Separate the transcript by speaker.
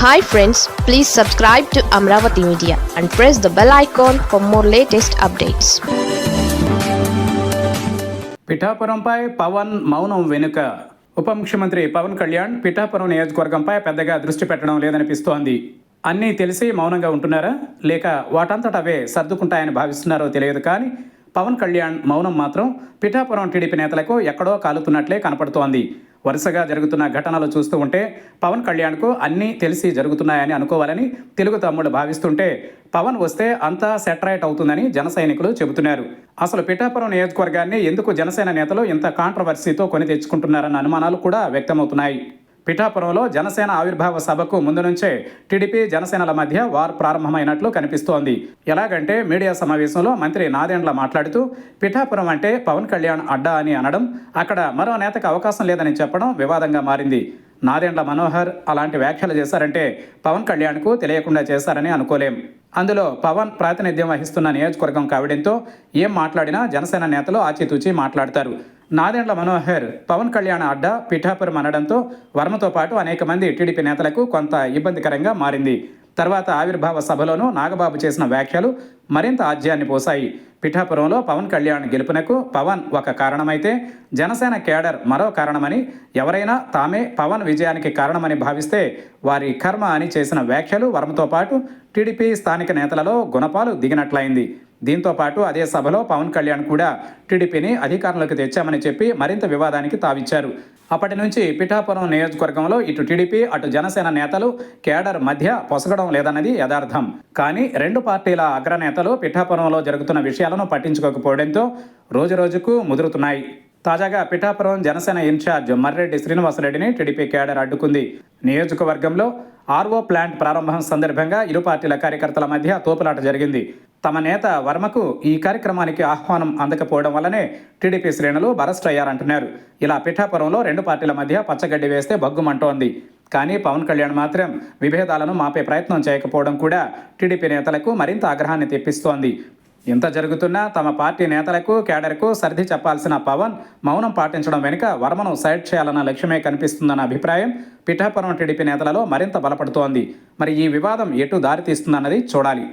Speaker 1: Hi friends please subscribe to Amaravati media and press the bell icon for more latest updates
Speaker 2: పిఠాపురంపై Pawan మౌనం వెనుక ఉప ముఖ్యమంత్రి పవన్ కళ్యాణ్ పిఠాపురం నియోజకవర్గంపై పెద్దగా దృష్టి పెట్టడం లేదనిపిస్తోంది. అన్నీ తెలిసి మౌనంగా ఉంటున్నారా? లేక వాటంతట అవే సర్దుకుంటాయని భావిస్తున్నారో తెలియదు కానీ పవన్ కళ్యాణ్ మౌనం మాత్రం పిఠాపురం టీడీపీ నేతలకు ఎక్కడో కాలుతున్నట్లే కనపడుతోంది. వరుసగా జరుగుతున్న ఘటనలు చూస్తూ ఉంటే పవన్ కళ్యాణ్కు అన్నీ తెలిసి జరుగుతున్నాయని అనుకోవాలని తెలుగు తమ్ముడు భావిస్తుంటే పవన్ వస్తే అంతా సెటరైట్ అవుతుందని జన సైనికులు చెబుతున్నారు. అసలు పిఠాపురం నియోజకవర్గాన్ని ఎందుకు జనసేన నేతలు ఇంత కాంట్రవర్సీతో కొని తెచ్చుకుంటున్నారన్న అనుమానాలు కూడా వ్యక్తమవుతున్నాయి. పిఠాపురంలో జనసేన ఆవిర్భావ సభకు ముందు నుంచే టీడీపీ జనసేనల మధ్య వార్ ప్రారంభమైనట్లు కనిపిస్తోంది. ఎలాగంటే మీడియా సమావేశంలో మంత్రి నాదెండ్ల మాట్లాడుతూ పిఠాపురం అంటే పవన్ కళ్యాణ్ అడ్డా అని అనడం అక్కడ మరో నేతకు అవకాశం లేదని చెప్పడం వివాదంగా మారింది. నాదెండ్ల మనోహర్ అలాంటి వ్యాఖ్యలు చేశారంటే పవన్ కళ్యాణ్కు తెలియకుండా చేశారని అనుకోలేం. అందులో పవన్ ప్రాతినిధ్యం వహిస్తున్న నియోజకవర్గం కావడంతో ఏం మాట్లాడినా జనసేన నేతలు ఆచితూచి మాట్లాడతారు. నాదెండ్ల మనోహర్ పవన్ కళ్యాణ్ అడ్డా పిఠాపురం అనడంతో వర్మతో పాటు అనేక మంది టీడీపీ నేతలకు కొంత ఇబ్బందికరంగా మారింది. తర్వాత ఆవిర్భావ సభలోనూ నాగబాబు చేసిన వ్యాఖ్యలు మరింత ఆజ్యాన్ని పోసాయి పిఠాపురంలో పవన్ కళ్యాణ్ గెలుపునకు పవన్ ఒక కారణమైతే జనసేన కేడర్ మరో కారణమని ఎవరైనా తామే పవన్ విజయానికి కారణమని భావిస్తే వారి కర్మ అని చేసిన వ్యాఖ్యలు వర్మతో పాటు టీడీపీ స్థానిక నేతలలో గుణపాలు దిగినట్లయింది. దీంతో పాటు అదే సభలో పవన్ కళ్యాణ్ కూడా టీడీపీని అధికారంలోకి తెచ్చామని చెప్పి మరింత వివాదానికి తావిచ్చారు. అప్పటి నుంచి పిఠాపురం నియోజకవర్గంలో ఇటు టీడీపీ అటు జనసేన నేతలు కేడర్ మధ్య పొసగడం లేదన్నది యథార్థం. కానీ రెండు పార్టీల అగ్రనేతలు పిఠాపురంలో జరుగుతున్న విషయాలను పట్టించుకోకపోవడంతో రోజురోజుకు ముదురుతున్నాయి. తాజాగా పిఠాపురం జనసేన ఇన్ఛార్జ్ మర్రెడ్డి శ్రీనివాసరెడ్డిని టీడీపీ కేడర్ అడ్డుకుంది. నియోజకవర్గంలో ఆర్వో ప్లాంట్ ప్రారంభం సందర్భంగా ఇరు పార్టీల కార్యకర్తల మధ్య తోపులాట జరిగింది. తమ నేత వర్మకు ఈ కార్యక్రమానికి ఆహ్వానం అందకపోవడం వల్లనే టీడీపీ శ్రేణులు బరస్ట్ అయ్యారంటున్నారు ఇలా పిఠాపురంలో రెండు పార్టీల మధ్య పచ్చగడ్డి వేస్తే బగ్గుమంటోంది. కానీ పవన్ కళ్యాణ్ మాత్రం విభేదాలను మాపే ప్రయత్నం చేయకపోవడం కూడా టీడీపీ నేతలకు మరింత ఆగ్రహాన్ని తెప్పిస్తోంది. ఇంత జరుగుతున్నా తమ పార్టీ నేతలకు కేడర్కు సర్ది చెప్పాల్సిన పవన్ మౌనం పాటించడం వెనుక వర్మను సైడ్ చేయాలన్న లక్ష్యమే కనిపిస్తుందన్న అభిప్రాయం పిఠాపురం టీడీపీ నేతలలో మరింత బలపడుతోంది. మరి ఈ వివాదం ఎటు దారితీస్తుందన్నది చూడాలి.